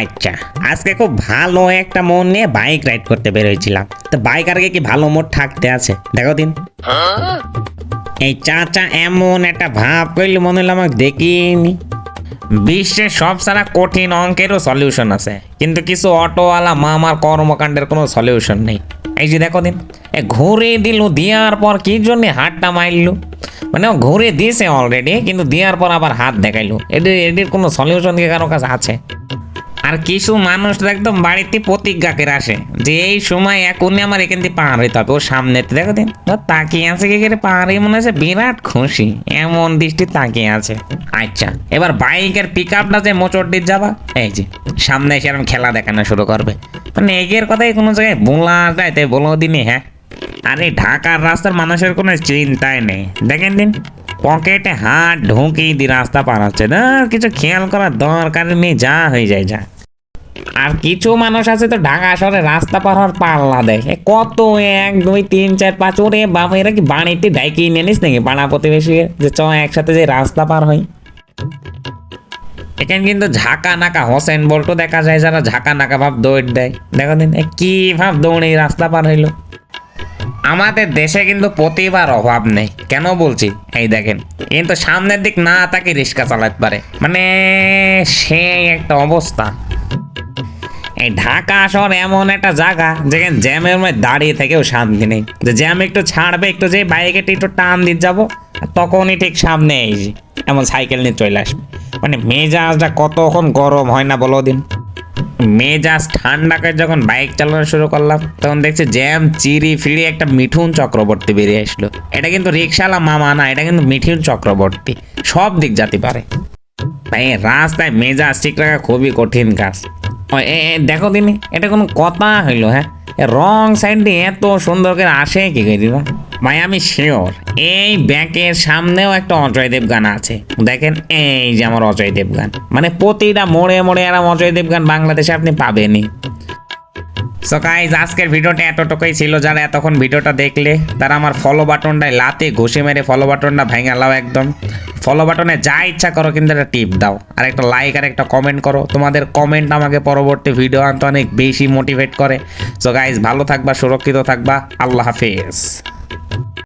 আচ্ছা আজকে খুব ভালো একটা মন নিয়ে বাইক রাইড করতে বেরোয়ছিলাম। তো বাইক আর কি ভালো মোড থাকতে আছে? দেখো দিন। এই চাচা এমন একটা ভাব করলে, মনে হলো আমাকে দেখিনি বিশ্বের সব সারা কঠিন অঙ্কেরও সলিউশন আছে, কিন্তু কিছু অটোওয়ালা মামার কর্মকাণ্ডের কোনো সলিউশন নেই। এই যে দেখো দিন, এ ঘুরে দিল, দেওয়ার পর কি জন্য হাতটা মারলো? মানে ঘুরে দিয়েছে অলরেডি কিন্তু দেওয়ার পর আবার হাত দেখাইলো। এটির এটির কোনো সলিউশন কি কারও কাছে আছে? আর কিছু মানুষ একদম বাড়িতে প্রতিজ্ঞা করে আসে যে এই সময় এখনই আমার এখান থেকে পার হইতে হবে। ওর সামনে দেখো দিন ও তাকিয়ে আছে কি করে পার হয়ে মনে হচ্ছে বিরাট খুশি, এমন দৃষ্টি তাকিয়ে আছে। আচ্ছা এবার বাইকের পিক আপটা যে দিয়ে যাবা, এই যে, সামনে এসে খেলা দেখানো শুরু করবে। মানে এগের কথাই কোনো জায়গায় বলা যায় তাই বলো দিনই হ্যাঁ? আরে ঢাকার রাস্তার মানুষের কোনো চিন্তাই নেই, দেখেন দিন। পকেটে হাত ঢুকিয়ে দিয়ে রাস্তা পার হচ্ছে। না কিছু খেয়াল করার দরকার নেই, যা হয়ে যায়, যা। আর কিছু মানুষ আছে তো ঢাকা শহরে রাস্তা পার হওয়ার পাল্লা দেয় কত এক, দুই, তিন, চার, পাঁচ, ওরে বাবা এরা কি বাড়িতে ডাইকি নিয়ে নিস নাকি? পাড়া প্রতিবেশী যে চ, একসাথে যে রাস্তা পার হয় এখানে কিন্তু ঝাঁকা নাকা হোসেন বল্টু দেখা যায়, যারা ঝাঁকা নাকা ভাব দৌড় দেয়। দেখো দিন কি ভাব দৌড়ে রাস্তা পার হইল। আমাদের দেশে কিন্তু প্রতিভার অভাব নেই। কেন বলছি? এই দেখেন কিন্তু সামনের দিক না তাকে রিক্সা চালাতে পারে। মানে সেই একটা অবস্থা। এই ঢাকা শহর এমন একটা জায়গা, যেখানে জ্যামের মধ্যে দাঁড়িয়ে থেকেও শান্তি নেই। যে জ্যাম একটু ছাড়বে, একটু যে বাইকে একটু টান দিয়ে যাব, তখনই ঠিক সামনে এই এমন সাইকেল নিয়ে চলে আসবে। মানে মেজাজটা কতক্ষণ গরম হয় না বলো দিন। মেজাজ ঠান্ডা করে যখন বাইক চালানো শুরু করলাম তখন দেখছি জ্যাম চিরি ফিরি একটা মিঠুন চক্রবর্তী বেরিয়ে আসলো। এটা কিন্তু রিক্সাওয়ালা মামা না এটা কিন্তু মিঠুন চক্রবর্তী। সব দিক যেতে পারে। ভাই রাস্তায় মেজাজ ঠিক রাখা খুবই কঠিন কাজ। এ, দেখো দিনি এটা কোনো কথা হইল হ্যাঁ? রং সাইড দিয়ে এত সুন্দর করে আসে কি করি না আমি শিওর এই ব্যাংকের সামনেও একটা অজয় দেব গান আছে। দেখেন এই যে আমার অজয় দেব গান মানে প্রতিটা মোড়ে মোড়ে এরম অজয় দেব গান বাংলাদেশে আপনি পাবেনই। সো গাইজ আজকের ভিডিওটা এতটুকুই ছিল। যারা এতক্ষণ ভিডিওটা দেখলে, তারা আমার ফলো বাটনটায় লাতে ঘষে মেরে ফলো বাটনটা ভেঙে লাও একদম। ফলো বাটনে যা ইচ্ছা করো, কিন্তু একটা টিপ দাও। আর একটা লাইক আর একটা কমেন্ট করো। তোমাদের কমেন্ট আমাকে পরবর্তী ভিডিও আনতে অনেক বেশি মোটিভেট করে। সো গাইজ ভালো থাকবা, সুরক্ষিত থাকবা। আল্লাহ হাফেজ।